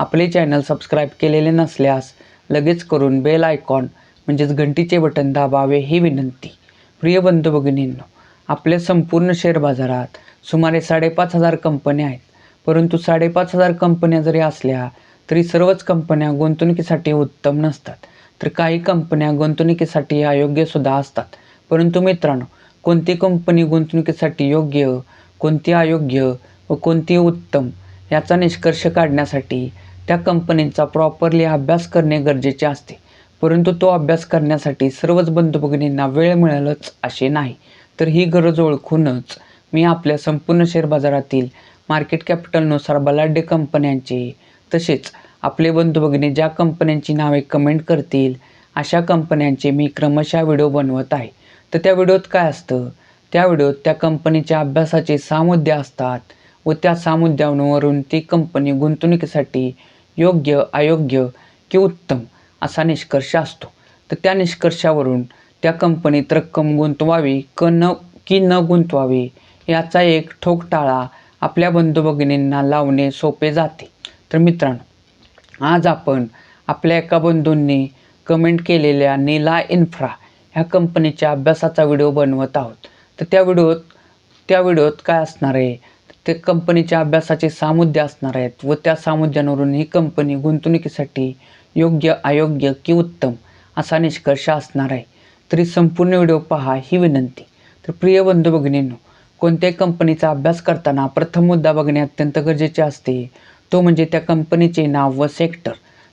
आपले channel subscribe केलेले नसल्यास लगेच करून बेल आयकॉन म्हणजेच घंटीचे बटन दाबावे ही विनंती. प्रिय बंधू भगिनींनो आपल्या संपूर्ण शेअर बाजारात सुमारे साडेपाच हजार कंपन्या आहेत. परंतु साडेपाच हजार कंपन्या जरी असल्या तरी सर्वच कंपन्या गुंतवणुकीसाठी उत्तम नसतात. तर काही कंपन्या गुंतवणुकीसाठी अयोग्यसुद्धा असतात. परंतु मित्रांनो कोणती कंपनी गुंतवणुकीसाठी योग्य कोणती अयोग्य व कोणती उत्तम याचा निष्कर्ष काढण्यासाठी त्या कंपनीचा प्रॉपरली अभ्यास करणे गरजेचे असते. परंतु तो अभ्यास करण्यासाठी सर्वच बंधू भगिनींना वेळ मिळेलच असे नाही. तर ही गरज ओळखूनच मी आपल्या संपूर्ण शेअर बाजारातील मार्केट कॅपिटलनुसार बलाढ्य कंपन्यांचे तसेच आपले बंधू भगिनी ज्या कंपन्यांची नावे कमेंट करतील अशा कंपन्यांचे मी क्रमशः व्हिडिओ बनवत आहे. तर त्या व्हिडिओत काय असतं? त्या व्हिडिओत त्या कंपनीच्या अभ्यासाचे सहा मुद्दे असतात व त्या सहा मुद्द्यांवरून ती कंपनी गुंतवणुकीसाठी योग्य अयोग्य की उत्तम असा निष्कर्ष असतो. तर त्या निष्कर्षावरून त्या कंपनीत रक्कम गुंतवावी क न की न गुंतवावी याचा एक ठोक टाळा आपल्या बंधू भगिनींना लावणे सोपे जाते. तर मित्रांनो आज आपण आपल्या एका बंधूंनी कमेंट केलेल्या नीला इन्फ्रा ह्या कंपनीच्या अभ्यासाचा व्हिडिओ बनवत आहोत. तर त्या व्हिडिओत त्या व्हिडिओत काय असणार आहे? ते कंपनीच्या अभ्यासाचे सामुद्य असणार आहेत व त्या सामुद्यांवरून ही कंपनी गुंतवणुकीसाठी योग्य अयोग्य की उत्तम असा निष्कर्ष असणार आहे. तरी संपूर्ण व्हिडिओ पहा ही विनंती. तर प्रिय बंधू भगिनींनो कोणत्याही कंपनीचा अभ्यास करताना प्रथम मुद्दा बघणे अत्यंत गरजेचे असते. तो म्हणजे त्या कंपनीचे नाव व सेक्टर.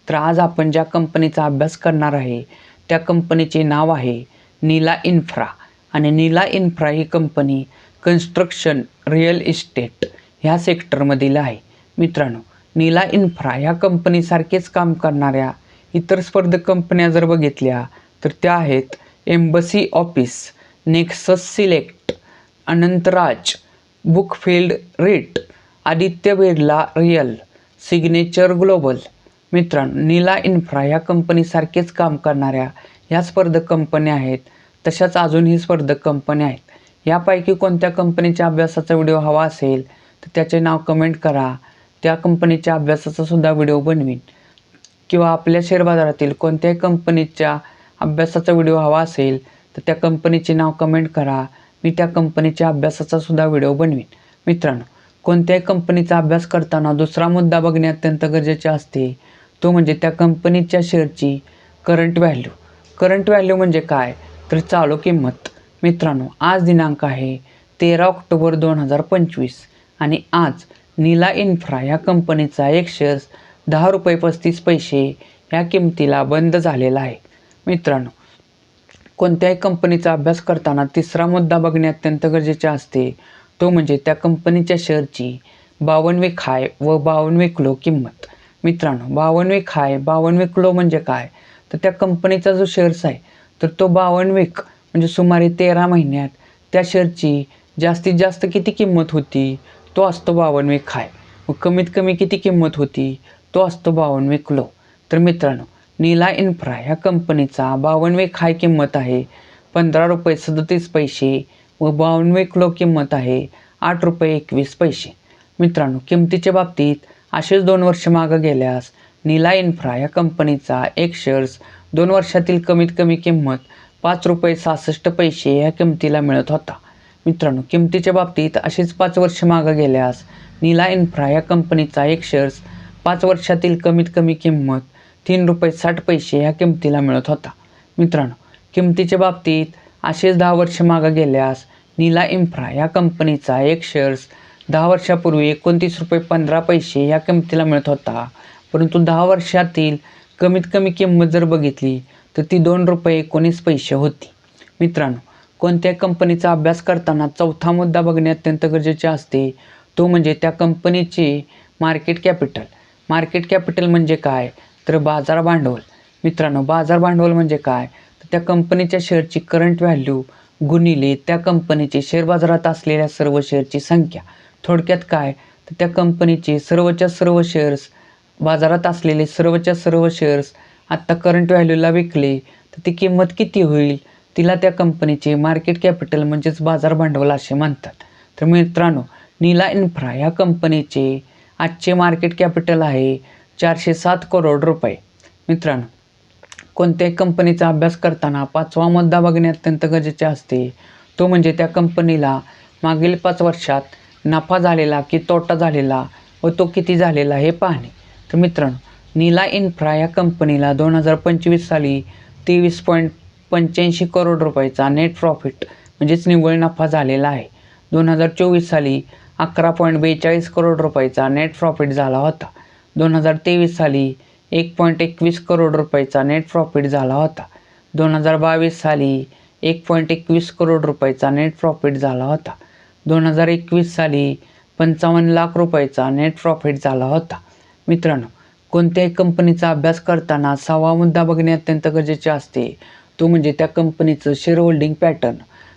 तर आज आपण ज्या कंपनीचा अभ्यास करणार आहे त्या कंपनीचे नाव आहे नीला इन्फ्रा. आणि नीला इन्फ्रा ही कंपनी कन्स्ट्रक्शन रिअल इस्टेट ह्या सेक्टरमधील आहे. मित्रांनो नीला इन्फ्रा ह्या कंपनीसारखेच काम करणाऱ्या इतर स्पर्धक कंपन्या जर बघितल्या तर त्या आहेत Embassy Office Nexus Select Anantraj Brookfield REIT Aditya Birla Real Signature Global मित्रांनो नीला इन्फ्रा ह्या कंपनीसारखेच काम करणाऱ्या ह्या स्पर्धक कंपन्या आहेत तशाच अजूनही स्पर्धक कंपन्या आहेत. यापैकी कोणत्या कंपनीच्या अभ्यासाचा व्हिडिओ हवा असेल तर त्याचे नाव कमेंट करा. त्या कंपनीच्या अभ्यासाचा सुद्धा व्हिडिओ बनवीन. किंवा आपल्या शेअर बाजारातील कोणत्याही कंपनीच्या अभ्यासाचा व्हिडिओ हवा असेल तर त्या कंपनीचे नाव कमेंट करा. मी त्या कंपनीच्या अभ्यासाचा सुद्धा व्हिडिओ बनवीन. मित्रांनो कोणत्याही कंपनीचा अभ्यास करताना दुसरा मुद्दा बघणे अत्यंत गरजेचे असते. तो म्हणजे त्या कंपनीच्या शेअरची करंट व्हॅल्यू करंट व्हॅल्यू म्हणजे काय? तर चालू किंमत. मित्रांनो आज दिनांक आहे तेरा ऑक्टोबर दोन हजार पंचवीस आणि आज नीला इन्फ्रा या कंपनीचा एक शेअर्स दहा रुपये पस्तीस पैसे या किमतीला बंद झालेला आहे. मित्रांनो कोणत्याही कंपनीचा अभ्यास करताना तिसरा मुद्दा बघणे अत्यंत गरजेचे असते. तो म्हणजे त्या कंपनीच्या शेअरची बावनवे खाय व बावनवे किलो किंमत. मित्रांनो बावनवे खाय बावनवे किलो म्हणजे काय? तर त्या कंपनीचा जो शेअर्स आहे तर तो बावनवेक म्हणजे सुमारे तेरा महिन्यात त्या शेअरची जास्तीत जास्त किती किंमत होती तो असतो बावनवे खाय. व कमीत कमी किती किंमत होती तो असतो बावनवे क्लो तर मित्रांनो नीला इन्फ्रा ह्या कंपनीचा बावनवे खाय किंमत आहे पंधरा रुपये सदतीस पैसे व बावनवे क्लो किंमत आहे आठ रुपये एकवीस पैसे. मित्रांनो किमतीच्या बाबतीत असेच दोन वर्ष मागं गेल्यास नीला इन्फ्रा या कंपनीचा एक शेअर्स दोन वर्षातील कमीत कमी किंमत पाच रुपये सहासष्ट पैसे ह्या किमतीला मिळत होता. मित्रांनो किमतीच्या बाबतीत असेच पाच वर्ष मागं गेल्यास नीला इन्फ्रा या कंपनीचा एक शेअर्स पाच वर्षातील कमीत कमी किंमत तीन रुपये साठ पैसे ह्या किमतीला मिळत होता. मित्रांनो किमतीच्या बाबतीत असेच दहा वर्ष मागं गेल्यास नीला इन्फ्रा या कंपनीचा एक शेअर्स दहा वर्षापूर्वी एकोणतीस रुपये पंधरा पैसे ह्या किमतीला मिळत होता. परंतु दहा वर्षातील कमीत कमी किंमत जर बघितली तर ती दोन रुपये एकोणीस पैसे होती. मित्रांनो कोणत्या कंपनीचा अभ्यास करताना चौथा मुद्दा बघणे अत्यंत गरजेचे असते? तो म्हणजे त्या कंपनीचे मार्केट कॅपिटल मार्केट कॅपिटल म्हणजे काय? तर बाजार भांडवल. मित्रांनो बाजार भांडवल म्हणजे काय? तर त्या कंपनीच्या शेअरची करंट व्हॅल्यू गुणिले त्या कंपनीचे शेअर बाजारात असलेल्या सर्व शेअरची संख्या. थोडक्यात काय? तर त्या कंपनीचे सर्वच्या सर्व शेअर्स बाजारात असलेले सर्वच्या सर्व शेअर्स आत्ता करंट व्हॅल्यूला विकले तर ती किंमत किती होईल? तिला त्या कंपनीचे मार्केट कॅपिटल म्हणजेच बाजार भांडवल असे म्हणतात. तर मित्रांनो नीला इन्फ्रा ह्या कंपनीचे आजचे मार्केट कॅपिटल आहे चारशे सात करोड रुपये. मित्रांनो कोणत्याही कंपनीचा अभ्यास करताना पाचवा मुद्दा बघणे अत्यंत गरजेचे असते. तो म्हणजे त्या कंपनीला मागील पाच वर्षात नफा झालेला की तोटा झालेला व तो किती झालेला हे पाहणे. तर मित्रांनो नीला इन्फ्रा या कंपनीला दोन हजार पंचवीस साली तेवीस पॉईंट पंच्याऐंशी करोड रुपयाचा नेट प्रॉफिट म्हणजेच निव्वळ नफा झालेला आहे. दोन हजार चोवीस साली अकरा पॉईंट बेचाळीस करोड रुपयाचा नेट प्रॉफिट झाला होता. दोन हजार तेवीस साली एक पॉईंट एकवीस करोड रुपयाचा नेट प्रॉफिट झाला होता. दोन हजार बावीस साली एक पॉईंट एकवीस करोड रुपयाचा नेट प्रॉफिट झाला होता. दोन हजार एकवीस साली पंचावन्न लाख रुपयाचा नेट प्रॉफिट झाला होता. मित्रांनो कोणत्याही कंपनीचा अभ्यास करताना सहावा मुद्दा बघणे अत्यंत गरजेचे असते. तो म्हणजे त्या कंपनीचं share holding pattern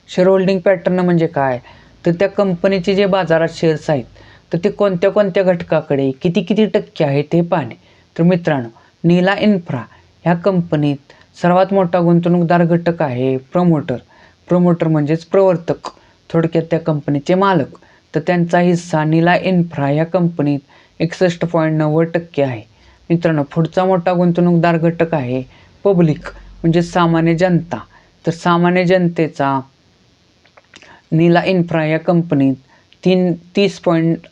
share holding pattern म्हणजे काय? तर त्या कंपनीचे जे बाजारात शेअर्स आहेत तर ते कोणत्या कोणत्या घटकाकडे किती किती टक्के आहेत ते पाहणे. तर मित्रांनो नीला इन्फ्रा ह्या कंपनीत सर्वात मोठा गुंतवणूकदार घटक आहे प्रमोटर प्रमोटर म्हणजेच प्रवर्तक. थोडक्यात त्या कंपनीचे मालक. तर त्यांचा हिस्सा नीला इन्फ्रा ह्या कंपनीत एकसष्ट पॉईंट नव्वद टक्के आहे. मित्रांनो पुढचा मोठा गुंतवणूकदार घटक आहे पब्लिक म्हणजे सामान्य जनता. तर सामान्य जनतेचा नीला इन्फ्रा या कंपनीत तीन तीस पॉईंट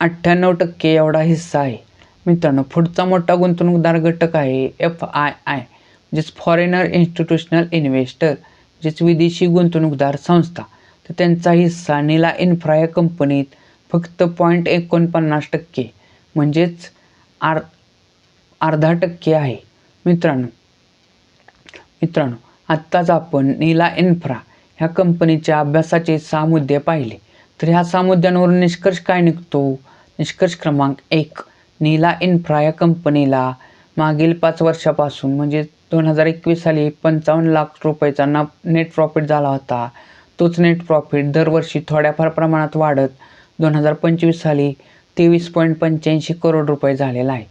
अठ्ठ्याण्णव टक्के एवढा हिस्सा आहे. मित्रांनो पुढचा मोठा गुंतवणूकदार घटक आहे एफ आय आय म्हणजेच फॉरेनर इन्स्टिट्यूशनल इन्व्हेस्टर म्हणजेच विदेशी गुंतवणूकदार संस्था. तर त्यांचा हिस्सा नीला इन्फ्रा या कंपनीत फक्त पॉईंट एकोणपन्नास टक्के म्हणजेच आर अर्धा टक्के आहे. मित्रांनो मित्रांनो आत्ताच आपण नीला इन्फ्रा ह्या कंपनीच्या अभ्यासाचे सहा मुद्दे पाहिले. तर ह्या सहा मुद्द्यांवरून निष्कर्ष काय निघतो? निष्कर्ष क्रमांक एक नीला इन्फ्रा या कंपनीला मागील पाच वर्षापासून म्हणजे दोन हजार एकवीस साली पंचावन्न लाख रुपयाचा ना नेट प्रॉफिट झाला होता. तोच नेट प्रॉफिट दरवर्षी थोड्याफार प्रमाणात वाढत दोन हजार पंचवीस साली तेवीस पॉईंट पंच्याऐंशी करोड रुपये झालेला आहे.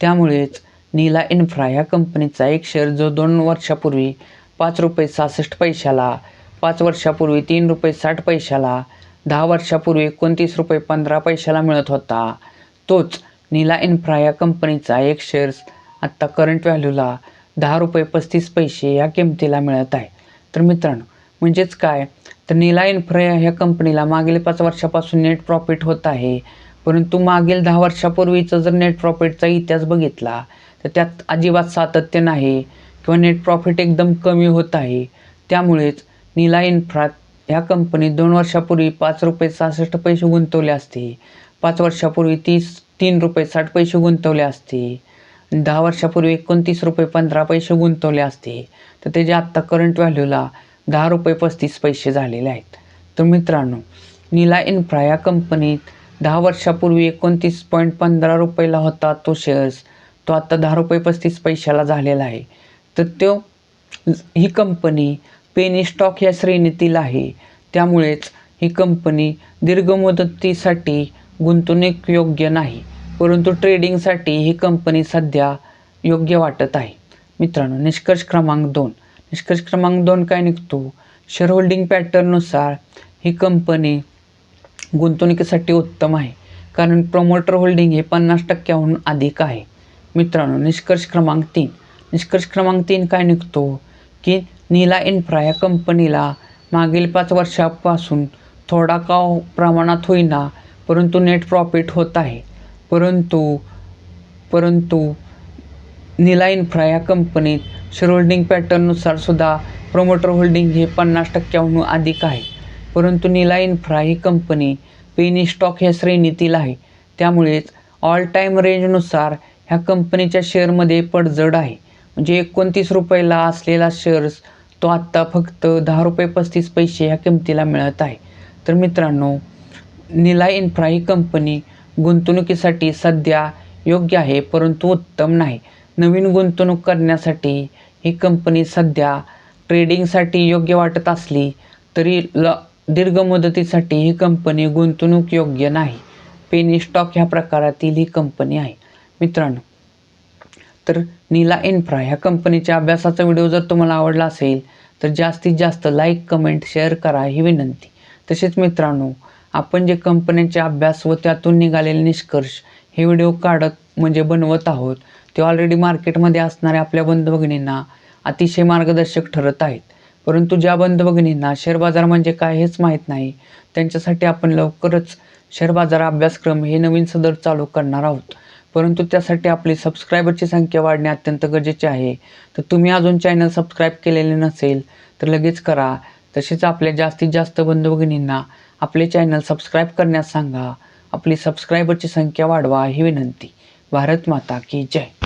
त्यामुळेच नीला इन्फ्रा ह्या कंपनीचा एक शेअर जो दोन वर्षापूर्वी पाच रुपये सहासष्ट पैशाला पाच वर्षापूर्वी तीन रुपये साठ पैशाला दहा वर्षापूर्वी एकोणतीस रुपये पंधरा पैशाला मिळत होता. तोच नीला इन्फ्रा या कंपनीचा एक शेअर्स आत्ता करंट व्हॅल्यूला दहा रुपये पस्तीस पैसे या किमतीला मिळत आहे. तर मित्रांनो म्हणजेच काय? तर नीला इन्फ्रा ह्या कंपनीला मागील पाच वर्षापासून नेट प्रॉफिट होत आहे. परंतु मागील दहा वर्षापूर्वीचा जर नेट प्रॉफिटचा इतिहास बघितला तर त्यात अजिबात सातत्य नाही किंवा नेट प्रॉफिट एकदम कमी होत आहे. त्यामुळेच नीला इन्फ्रा ह्या कंपनीत दोन वर्षापूर्वी पाच रुपये सहासष्ट पैसे गुंतवले असते. पाच वर्षापूर्वी तीस तीन रुपये साठ पैसे गुंतवले असते. दहा वर्षापूर्वी एकोणतीस रुपये पंधरा पैसे गुंतवले असते. तर त्याचे आत्ता करंट व्हॅल्यूला दहा रुपये पस्तीस पैसे झालेले आहेत. तर मित्रांनो नीला इन्फ्रा या कंपनीत दहा वर्षापूर्वी एकोणतीस पॉईंट पंधरा रुपयाला होता तो शेअर्स तो आत्ता दहा रुपये पस्तीस पैशाला झालेला आहे. तर तो ही कंपनी पेनी स्टॉक या श्रेणीतील आहे. त्यामुळेच ही कंपनी दीर्घ मुदतीसाठी गुंतवणूक योग्य नाही. परंतु ट्रेडिंगसाठी ही कंपनी सध्या योग्य वाटत आहे. मित्रांनो निष्कर्ष क्रमांक दोन. निष्कर्ष क्रमांक दोन काय निघतो? शेअर होल्डिंग पॅटर्ननुसार ही कंपनी गुंतवणुकीसाठी उत्तम आहे. कारण प्रमोटर होल्डिंग हे पन्नास टक्क्याहून अधिक आहे. मित्रांनो निष्कर्ष क्रमांक तीन. निष्कर्ष क्रमांक तीन काय निघतो? की नीला इन्फ्रा या कंपनीला मागील पाच वर्षापासून थोडा का प्रमाणात होईना परंतु नेट प्रॉफिट होत आहे. परंतु परंतु नीला इन्फ्रा या कंपनीत शेअर होल्डिंग पॅटर्ननुसार सुद्धा प्रमोटर होल्डिंग हे पन्नास टक्क्याहून अधिक आहे. परंतु निला इन्फ्रा ही कंपनी पेनी स्टॉक ह्या श्रेणीतील आहे. त्यामुळेच ऑल टाईम रेंजनुसार ह्या कंपनीच्या शेअरमध्ये पडझड आहे. म्हणजे एकोणतीस रुपयाला असलेला शेअर्स तो आत्ता फक्त दहा रुपये पस्तीस पैसे ह्या किमतीला मिळत आहे. तर मित्रांनो निला इन्फ्रा ही कंपनी गुंतवणुकीसाठी सध्या योग्य आहे परंतु उत्तम नाही. नवीन गुंतवणूक करण्यासाठी ही कंपनी सध्या ट्रेडिंगसाठी योग्य वाटत असली तरी ल दीर्घ मुदतीसाठी ही कंपनी गुंतवणूक योग्य नाही. पेनी स्टॉक ह्या प्रकारातील ही कंपनी आहे. मित्रांनो तर नीला इन्फ्रा ह्या कंपनीच्या अभ्यासाचा व्हिडिओ जर तुम्हाला आवडला असेल तर जास्तीत जास्त लाईक कमेंट शेअर करा ही विनंती. तसेच मित्रांनो आपण जे कंपन्यांचे अभ्यास व त्यातून निघालेले निष्कर्ष हे व्हिडिओ काढत म्हणजे बनवत आहोत ते ऑलरेडी मार्केटमध्ये असणाऱ्या आपल्या बंधू भगिनींना अतिशय मार्गदर्शक ठरत आहेत. परंतु ज्या बंधू शेअर बाजार म्हणजे काय हेच माहीत नाही त्यांच्यासाठी आपण लवकरच शेअर बाजार अभ्यासक्रम हे नवीन सदर चालू करणार आहोत. परंतु त्यासाठी आपली सबस्क्रायबरची संख्या वाढणे अत्यंत गरजेचे आहे. तर तुम्ही अजून चॅनल सबस्क्राईब केलेले नसेल तर लगेच करा. तसेच आपल्या जास्तीत जास्त बंधुभगिनींना आपले चॅनल सबस्क्राईब करण्यास सांगा. आपली सबस्क्रायबरची संख्या वाढवा ही विनंती. भारत माता की जय.